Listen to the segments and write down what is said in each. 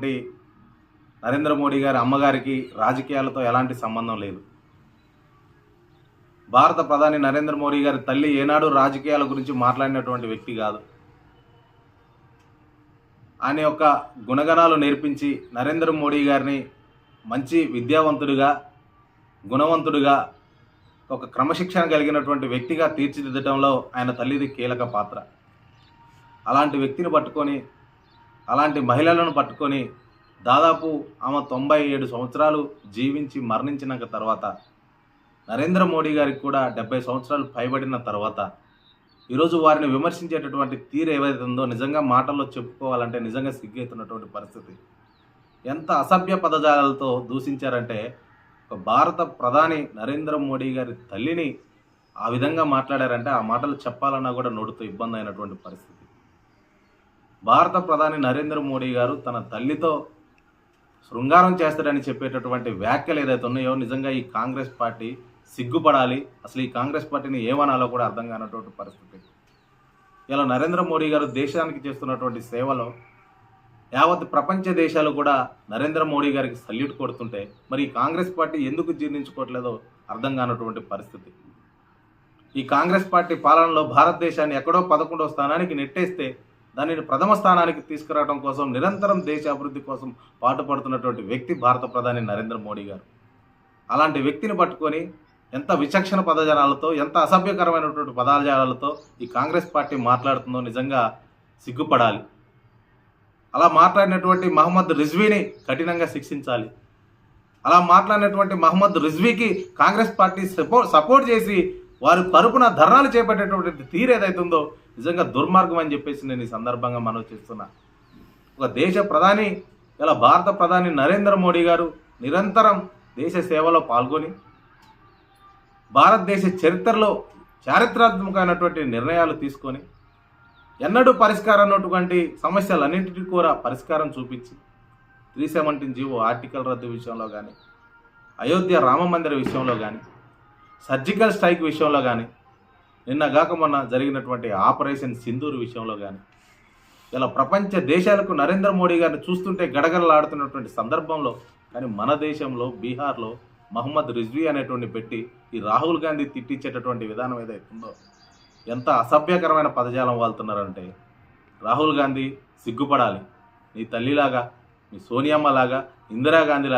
అయినటువంటి నరేంద్ర మోడీ గారి అమ్మగారికి రాజకీయాలతో ఎలాంటి సంబంధం లేదు. భారత ప్రధాని నరేంద్ర మోడీ గారి తల్లి ఏనాడు రాజకీయాల గురించి మాట్లాడినటువంటి వ్యక్తి కాదు. ఆయన యొక్క గుణగణాలు నేర్పించి నరేంద్ర మోడీ గారిని మంచి విద్యావంతుడిగా గుణవంతుడిగా ఒక క్రమశిక్షణ కలిగినటువంటి వ్యక్తిగా తీర్చిదిద్దడంలో ఆయన తల్లిది కీలక పాత్ర. అలాంటి వ్యక్తిని పట్టుకొని అలాంటి మహిళలను పట్టుకొని దాదాపు ఆమె తొంభై ఏడు సంవత్సరాలు జీవించి మరణించినాక తర్వాత నరేంద్ర మోడీ గారికి కూడా డెబ్బై సంవత్సరాలు పైబడిన తర్వాత ఈరోజు వారిని విమర్శించేటటువంటి తీరు ఏవైతే ఉందో నిజంగా మాటల్లో చెప్పుకోవాలంటే నిజంగా సిగ్గెత్తున్నటువంటి పరిస్థితి. ఎంత అసభ్య పదజాలతో దూషించారంటే ఒక భారత ప్రధాని నరేంద్ర మోడీ గారి తల్లిని ఆ విధంగా మాట్లాడారంటే ఆ మాటలు చెప్పాలన్నా కూడా నోటితో ఇబ్బంది అయినటువంటి పరిస్థితి. భారత ప్రధాని నరేంద్ర మోడీ గారు తన తల్లితో శృంగారం చేస్తాడని చెప్పేటటువంటి వ్యాఖ్యలు ఏదైతే ఉన్నాయో నిజంగా ఈ కాంగ్రెస్ పార్టీ సిగ్గుపడాలి. అసలు ఈ కాంగ్రెస్ పార్టీని ఏమనాలో కూడా అర్థం కానటువంటి పరిస్థితి. ఇలా నరేంద్ర మోడీ గారు దేశానికి చేస్తున్నటువంటి సేవలో యావత్ ప్రపంచ దేశాలు కూడా నరేంద్ర మోడీ గారికి సల్యూట్ కొడుతుంటే మరి ఈ కాంగ్రెస్ పార్టీ ఎందుకు జీర్ణించుకోవట్లేదో అర్థం కానటువంటి పరిస్థితి. ఈ కాంగ్రెస్ పార్టీ పాలనలో భారతదేశాన్ని ఎక్కడో పదకొండవ స్థానానికి నెట్టేస్తే దానిని ప్రథమ స్థానానికి తీసుకురావడం కోసం నిరంతరం దేశ అభివృద్ధి కోసం పాటుపడుతున్నటువంటి వ్యక్తి భారత ప్రధాని నరేంద్ర మోడీ గారు. అలాంటి వ్యక్తిని పట్టుకొని ఎంత విచక్షణ పదజాలాలతో ఎంత అసభ్యకరమైనటువంటి పదజాలాలతో ఈ కాంగ్రెస్ పార్టీ మాట్లాడుతుందో నిజంగా సిగ్గుపడాలి. అలా మాట్లాడినటువంటి మహమ్మద్ రిజ్వీని కఠినంగా శిక్షించాలి. అలా మాట్లాడినటువంటి మహమ్మద్ రిజ్వీకి కాంగ్రెస్ పార్టీ సపోర్ట్ సపోర్ట్ చేసి వారి తరపున ధర్నాలు చేపట్టేటటువంటి తీరు ఏదైతుందో నిజంగా దుర్మార్గం అని చెప్పేసి నేను ఈ సందర్భంగా మనవి చేస్తున్నా. ఒక దేశ ప్రధాని ఇలా భారత ప్రధాని నరేంద్ర మోడీ గారు నిరంతరం దేశ సేవలో పాల్గొని భారతదేశ చరిత్రలో చారిత్రాత్మకమైనటువంటి నిర్ణయాలు తీసుకొని ఎన్నడూ పరిష్కారం అన్నటువంటి సమస్యలన్నింటికి కూడా పరిష్కారం చూపించి త్రీ సెవెంటీన్ జీవో ఆర్టికల్ రద్దు విషయంలో కానీ అయోధ్య రామ మందిర విషయంలో కానీ సర్జికల్ స్ట్రైక్ విషయంలో కానీ నిన్న గాక మొన్న జరిగినటువంటి ఆపరేషన్ సింధూర్ విషయంలో కానీ ఇలా ప్రపంచ దేశాలకు నరేంద్ర మోడీ గారిని చూస్తుంటే గడగడలాడుతున్నటువంటి సందర్భంలో కానీ మన దేశంలో బీహార్లో మహమ్మద్ రిజ్వీ అనేటువంటి పెట్టి ఈ రాహుల్ గాంధీ తిట్టించేటటువంటి విధానం ఏదైతే ఉందో ఎంత అసభ్యకరమైన పదజాలం వాళ్తున్నారంటే రాహుల్ గాంధీ సిగ్గుపడాలి. నీ తల్లిలాగా మీ సోనియమ్మ లాగా ఇందిరాగాంధీ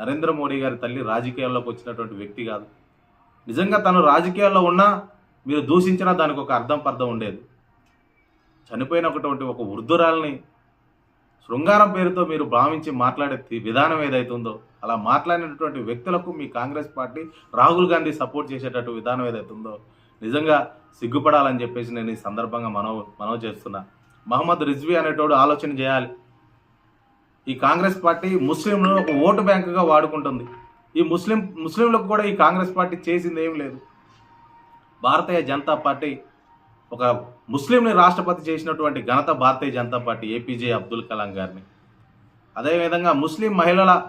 నరేంద్ర మోడీ గారి తల్లి రాజకీయాల్లోకి వచ్చినటువంటి వ్యక్తి కాదు. నిజంగా తను రాజకీయాల్లో ఉన్నా మీరు దూషించినా దానికి ఒక అర్థం పర్థం ఉండేది. చనిపోయినటువంటి ఒక వృద్ధురాల్ని శృంగారం పేరుతో మీరు భావించి మాట్లాడే విధానం ఏదైతే ఉందో అలా మాట్లాడినటువంటి వ్యక్తులకు మీ కాంగ్రెస్ పార్టీ రాహుల్ గాంధీ సపోర్ట్ చేసేటట్టు విధానం ఏదైతే ఉందో నిజంగా సిగ్గుపడాలని చెప్పేసి నేను ఈ సందర్భంగా మనవ మనవ చేస్తున్నా. మహమ్మద్ రిజ్వీ అనేటోడు ఆలోచన చేయాలి. ఈ కాంగ్రెస్ పార్టీ ముస్లింలను ఒక ఓటు బ్యాంకుగా వాడుకుంటుంది. ఈ ముస్లిం ముస్లింలకు కూడా ఈ కాంగ్రెస్ పార్టీ చేసింది ఏం లేదు. భారతీయ జనతా పార్టీ ఒక ముస్లింని రాష్ట్రపతి చేసినటువంటి ఘనత భారతీయ జనతా పార్టీ ఏపీజే అబ్దుల్ కలాం గారిని. అదేవిధంగా ముస్లిం మహిళల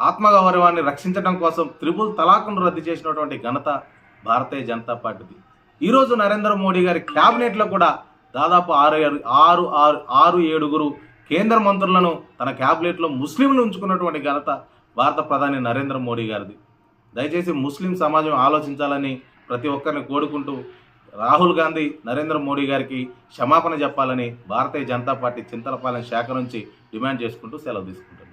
ఆత్మగౌరవాన్ని రక్షించడం కోసం త్రిపుల్ తలాక్ను రద్దు చేసినటువంటి ఘనత భారతీయ జనతా పార్టీది. ఈరోజు నరేంద్ర మోడీ గారి క్యాబినెట్లో కూడా దాదాపు ఆరు ఏడు- ఆరు ఆరు ఆరు ఏడుగురు కేంద్ర మంత్రులను తన క్యాబినెట్లో ముస్లింలు ఉంచుకున్నటువంటి ఘనత భారత ప్రధాని నరేంద్ర మోడీ గారిది. దయచేసి ముస్లిం సమాజం ఆలోచించాలని ప్రతి ఒక్కరిని కోరుకుంటూ రాహుల్ గాంధీ నరేంద్ర మోడీ గారికి క్షమాపణ చెప్పాలని భారతీయ జనతా పార్టీ చింతలపాలెం శాఖ నుంచి డిమాండ్ చేసుకుంటూ సెలవు తీసుకుంటుంది